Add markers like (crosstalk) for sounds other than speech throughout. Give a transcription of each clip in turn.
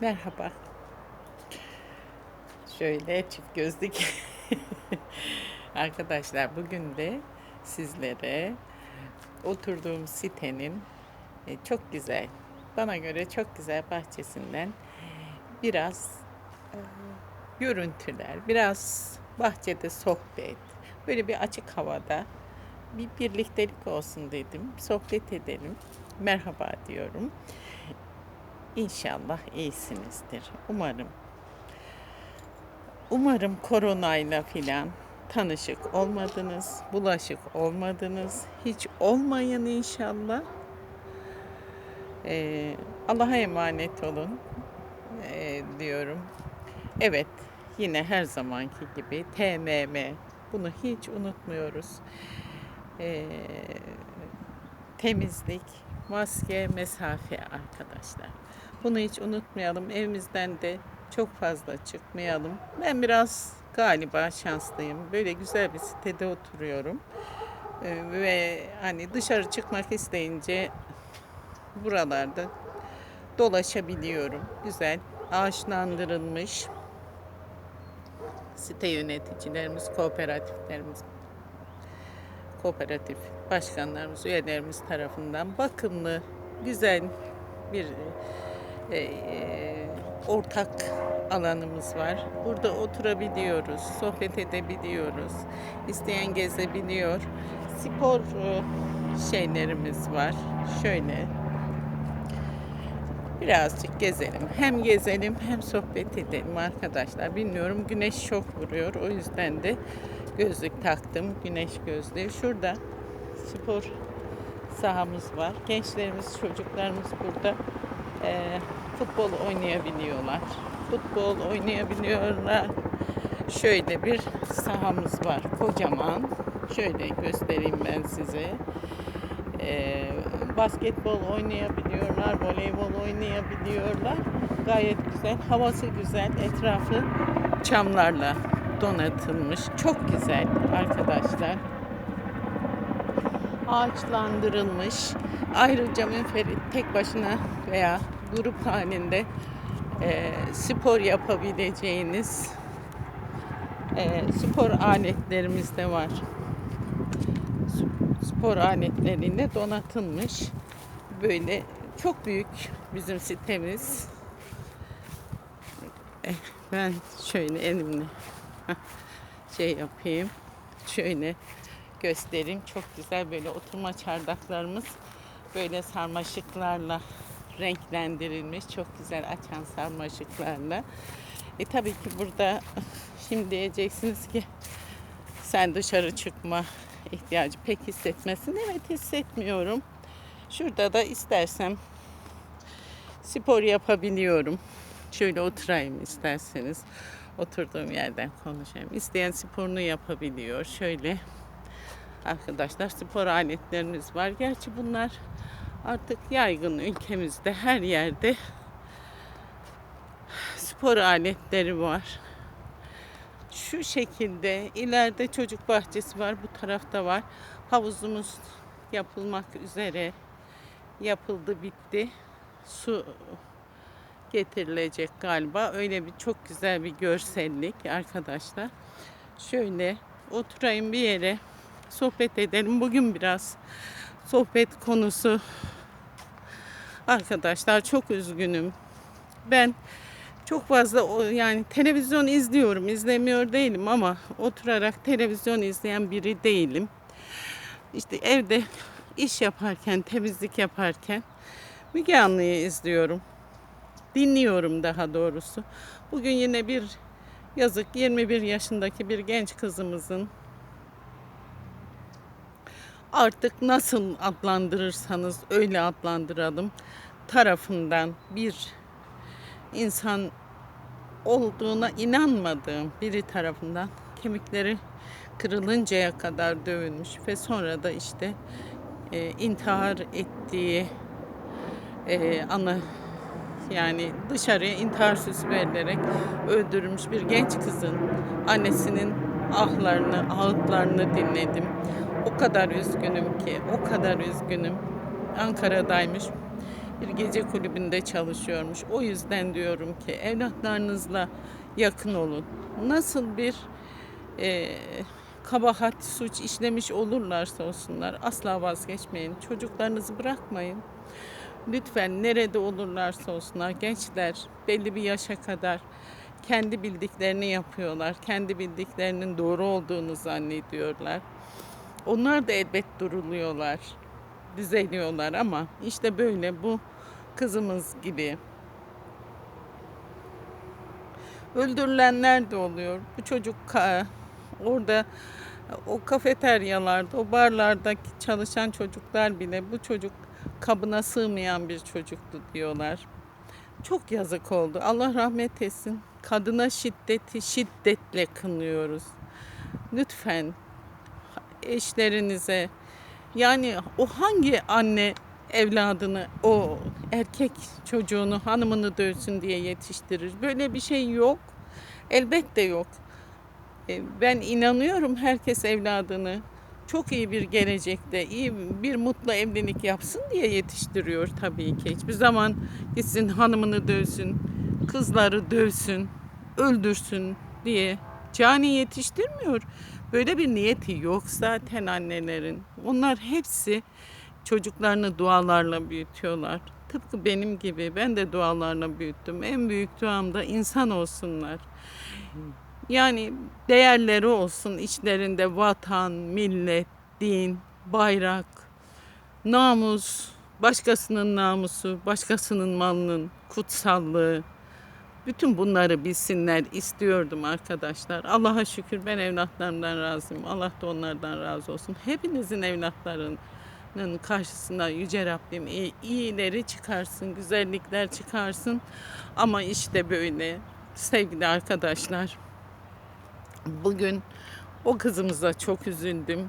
Merhaba. Şöyle çift gözlük. (laughs) Arkadaşlar bugün de sizlere oturduğum sitenin e, çok güzel, bana göre çok güzel bahçesinden biraz e, görüntüler, biraz bahçede sohbet, böyle bir açık havada bir birliktelik olsun dedim. Sohbet edelim. Merhaba diyorum. İnşallah iyisinizdir. Umarım. Umarım koronayla filan tanışık olmadınız, bulaşık olmadınız. Hiç olmayın inşallah. Ee, Allah'a emanet olun ee, diyorum. Evet, yine her zamanki gibi TMM. Bunu hiç unutmuyoruz. Ee, temizlik, maske, mesafe arkadaşlar. Bunu hiç unutmayalım. Evimizden de çok fazla çıkmayalım. Ben biraz galiba şanslıyım. Böyle güzel bir sitede oturuyorum. Ee, ve hani dışarı çıkmak isteyince buralarda dolaşabiliyorum. Güzel, ağaçlandırılmış site yöneticilerimiz, kooperatiflerimiz, kooperatif başkanlarımız, üyelerimiz tarafından bakımlı, güzel bir e, e, ortak alanımız var. Burada oturabiliyoruz, sohbet edebiliyoruz. İsteyen gezebiliyor. Spor e, şeylerimiz var. Şöyle birazcık gezelim. Hem gezelim hem sohbet edelim arkadaşlar. Bilmiyorum güneş çok vuruyor. O yüzden de gözlük taktım. Güneş gözlüğü. Şurada spor sahamız var. Gençlerimiz, çocuklarımız burada e, futbol oynayabiliyorlar. Futbol oynayabiliyorlar. Şöyle bir sahamız var. Kocaman. Şöyle göstereyim ben size. E, basketbol oynayabiliyorlar. Voleybol oynayabiliyorlar. Gayet güzel. Havası güzel. Etrafı çamlarla donatılmış. Çok güzel arkadaşlar ağaçlandırılmış. Ayrıca münferit tek başına veya grup halinde e, spor yapabileceğiniz e, spor aletlerimiz de var. Spor aletleriyle donatılmış. Böyle çok büyük bizim sitemiz. Eh, Ben şöyle elimle şey yapayım. Şöyle göstereyim. Çok güzel böyle oturma çardaklarımız böyle sarmaşıklarla renklendirilmiş. Çok güzel açan sarmaşıklarla. E tabii ki burada şimdi diyeceksiniz ki sen dışarı çıkma ihtiyacı pek hissetmesin. Evet hissetmiyorum. Şurada da istersem spor yapabiliyorum. Şöyle oturayım isterseniz. Oturduğum yerden konuşayım. İsteyen sporunu yapabiliyor. Şöyle arkadaşlar spor aletlerimiz var. Gerçi bunlar artık yaygın ülkemizde her yerde spor aletleri var. Şu şekilde ileride çocuk bahçesi var. Bu tarafta var. Havuzumuz yapılmak üzere. Yapıldı bitti. Su getirilecek galiba. Öyle bir çok güzel bir görsellik arkadaşlar. Şöyle oturayım bir yere sohbet edelim. Bugün biraz sohbet konusu arkadaşlar çok üzgünüm. Ben çok fazla yani televizyon izliyorum, izlemiyor değilim ama oturarak televizyon izleyen biri değilim. İşte evde iş yaparken, temizlik yaparken Müge Anlı'yı izliyorum. Dinliyorum daha doğrusu. Bugün yine bir yazık 21 yaşındaki bir genç kızımızın artık nasıl adlandırırsanız öyle adlandıralım tarafından bir insan olduğuna inanmadığım biri tarafından kemikleri kırılıncaya kadar dövülmüş ve sonra da işte e, intihar ettiği e, ana yani dışarıya intihar süsü verilerek öldürülmüş bir genç kızın annesinin ahlarını, ağıtlarını dinledim. O kadar üzgünüm ki, o kadar üzgünüm. Ankara'daymış. bir gece kulübünde çalışıyormuş. O yüzden diyorum ki evlatlarınızla yakın olun. Nasıl bir e, kabahat, suç işlemiş olurlarsa olsunlar asla vazgeçmeyin. Çocuklarınızı bırakmayın. Lütfen nerede olurlarsa olsunlar gençler belli bir yaşa kadar kendi bildiklerini yapıyorlar. Kendi bildiklerinin doğru olduğunu zannediyorlar. Onlar da elbet duruluyorlar, düzeliyorlar ama işte böyle bu kızımız gibi öldürülenler de oluyor. Bu çocuk orada o kafeteryalarda, o barlardaki çalışan çocuklar bile bu çocuk kabına sığmayan bir çocuktu diyorlar. Çok yazık oldu. Allah rahmet etsin. Kadına şiddeti şiddetle kınıyoruz. Lütfen eşlerinize yani o hangi anne evladını o erkek çocuğunu hanımını dövsün diye yetiştirir. Böyle bir şey yok. Elbette yok. E, Ben inanıyorum herkes evladını çok iyi bir gelecekte, iyi bir mutlu evlilik yapsın diye yetiştiriyor tabii ki. Hiçbir zaman gitsin hanımını dövsün, kızları dövsün, öldürsün diye cani yetiştirmiyor. Böyle bir niyeti yok zaten annelerin. Onlar hepsi çocuklarını dualarla büyütüyorlar. Tıpkı benim gibi ben de dualarla büyüttüm. En büyük duam da insan olsunlar. Yani değerleri olsun içlerinde vatan, millet, din, bayrak, namus, başkasının namusu, başkasının malının kutsallığı. Bütün bunları bilsinler istiyordum arkadaşlar. Allah'a şükür ben evlatlarımdan razıyım. Allah da onlardan razı olsun. Hepinizin evlatlarının karşısına Yüce Rabbim iyi, iyileri çıkarsın, güzellikler çıkarsın. Ama işte böyle sevgili arkadaşlar. Bugün o kızımıza çok üzüldüm.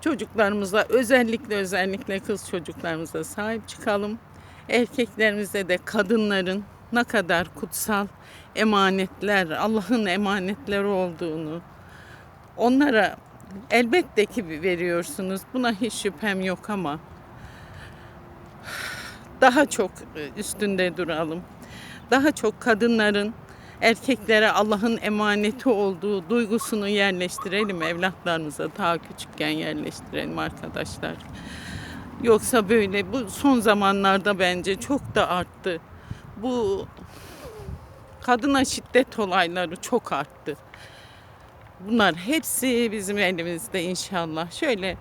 Çocuklarımıza özellikle özellikle kız çocuklarımıza sahip çıkalım. Erkeklerimize de kadınların ne kadar kutsal emanetler, Allah'ın emanetleri olduğunu onlara elbette ki veriyorsunuz. Buna hiç şüphem yok ama daha çok üstünde duralım. Daha çok kadınların erkeklere Allah'ın emaneti olduğu duygusunu yerleştirelim evlatlarımıza daha küçükken yerleştirelim arkadaşlar. Yoksa böyle bu son zamanlarda bence çok da arttı. Bu kadına şiddet olayları çok arttı. Bunlar hepsi bizim elimizde inşallah. Şöyle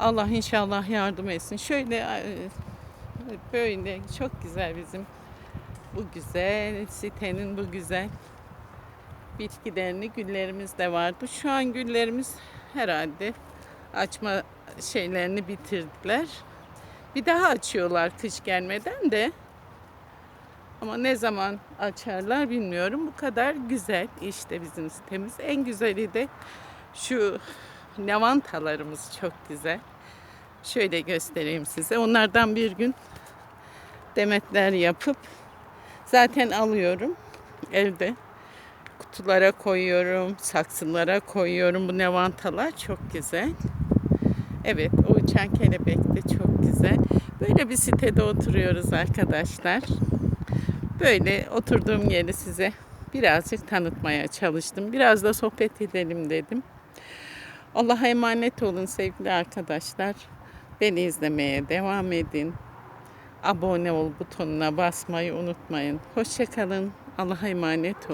Allah inşallah yardım etsin. Şöyle e, böyle çok güzel bizim bu güzel sitenin bu güzel bitkilerini güllerimiz de vardı. Şu an güllerimiz herhalde açma şeylerini bitirdiler. Bir daha açıyorlar kış gelmeden de. Ama ne zaman açarlar bilmiyorum. Bu kadar güzel işte bizim sitemiz. En güzeli de şu lavantalarımız çok güzel. Şöyle göstereyim size. Onlardan bir gün demetler yapıp zaten alıyorum evde. Kutulara koyuyorum, saksılara koyuyorum. Bu lavantalar çok güzel. Evet, o uçan kelebek de çok güzel. Böyle bir sitede oturuyoruz arkadaşlar. Böyle oturduğum yeri size birazcık tanıtmaya çalıştım. Biraz da sohbet edelim dedim. Allah'a emanet olun sevgili arkadaşlar. Beni izlemeye devam edin. Abone ol butonuna basmayı unutmayın. Hoşçakalın. Allah'a emanet olun.